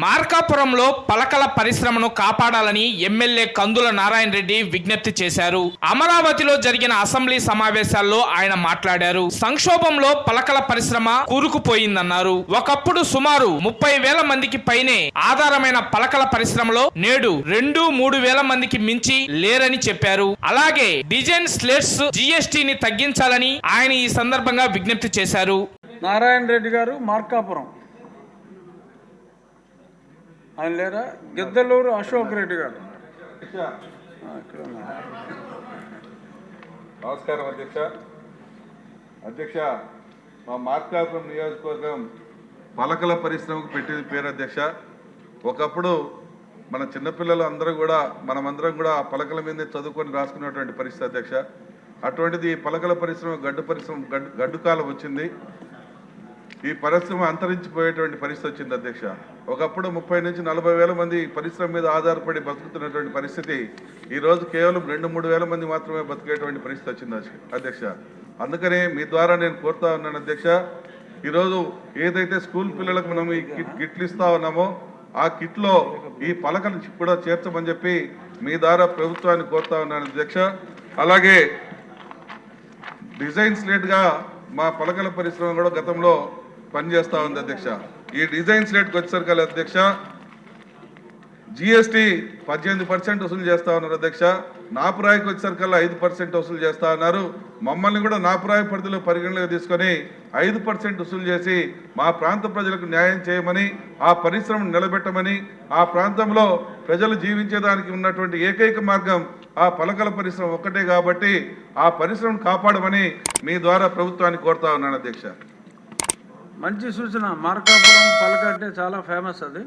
మార్కాపురంలో పలకల పరిశ్రమను కాపాడాలని ఎమ్మెల్యే కందుల నారాయణ రెడ్డి విజ్ఞప్తి చేశారు. అమరావతిలో జరిగిన అసెంబ్లీ సమావేశాల్లో ఆయన మాట్లాడారు. సంక్షోభంలో పలకల పరిశ్రమ కూరుకుపోయిందన్నారు. ఒకప్పుడు సుమారు ముప్పై వేల మందికి పైనే ఆధారమైన పలకల పరిశ్రమలో నేడు రెండు మూడు వేల మందికి మించి లేరని చెప్పారు. అలాగే డిజైన్ స్లేట్స్ జిఎస్టిని తగ్గించాలని ఆయన ఈ సందర్భంగా విజ్ఞప్తి చేశారు. నారాయణ రెడ్డి గారు మార్కాపురం. ఆయన లేరా? గిద్దలూరు అశోక్ రెడ్డి గారు. నమస్కారం అధ్యక్ష. అధ్యక్ష మా మార్కాపురం నియోజకవర్గం పలకల పరిశ్రమకు పెట్టింది పేరు అధ్యక్ష. ఒకప్పుడు మన చిన్నపిల్లలు అందరూ కూడా మనమందరం కూడా ఆ పలకల మీదే చదువుకొని రాసుకున్నటువంటి పరిస్థితి అధ్యక్ష. అటువంటిది పలకల పరిశ్రమ గడ్డు పరిశ్రమ గడ్డు గడ్డు కాలం వచ్చింది. ఈ పరిశ్రమ అంతరించిపోయేటువంటి పరిస్థితి వచ్చింది అధ్యక్ష. ఒకప్పుడు ముప్పై నుంచి నలభై వేల మంది పరిశ్రమ మీద ఆధారపడి బతుకుతున్నటువంటి పరిస్థితి ఈరోజు కేవలం రెండు మూడు వేల మంది మాత్రమే బతికేటువంటి పరిస్థితి వచ్చింది అధ్యక్ష- అందుకనే మీ ద్వారా నేను కోరుతా ఉన్నాను అధ్యక్ష ఈరోజు ఏదైతే స్కూల్ పిల్లలకు మనం ఈ కిట్ కిట్లు ఇస్తా ఉన్నామో ఆ కిట్లో ఈ పలకలు కూడా చేర్చమని చెప్పి మీ ద్వారా ప్రభుత్వాన్ని కోరుతా ఉన్నాను అధ్యక్ష. అలాగే డిజైన్ స్లేట్ మా పలకల పరిశ్రమ కూడా గతంలో పనిచేస్తా ఉంది అధ్యక్ష. ఈ డిజైన్ స్లేట్కి వచ్చేసరికి అధ్యక్ష. జిఎస్టీ పద్దెనిమిది పర్సెంట్ వసూలు చేస్తా ఉన్నారు అధ్యక్ష. నాపురాయికి వచ్చేసరికల్లా ఐదు పర్సెంట్ వసూలు చేస్తా ఉన్నారు. మమ్మల్ని కూడా నాపురాయి పరిధిలో పరిగణలోకి తీసుకొని ఐదు పర్సెంట్ వసూలు చేసి మా ప్రాంత ప్రజలకు న్యాయం చేయమని ఆ పరిశ్రమను నిలబెట్టమని ఆ ప్రాంతంలో ప్రజలు జీవించేదానికి ఉన్నటువంటి ఏకైక మార్గం ఆ పలకల పరిశ్రమ ఒక్కటే కాబట్టి ఆ పరిశ్రమను కాపాడమని మీ ద్వారా ప్రభుత్వాన్ని కోరుతా ఉన్నాను అధ్యక్ష. మంచి సూచన. మార్కాపురం పలక అంటే చాలా ఫేమస్ అది.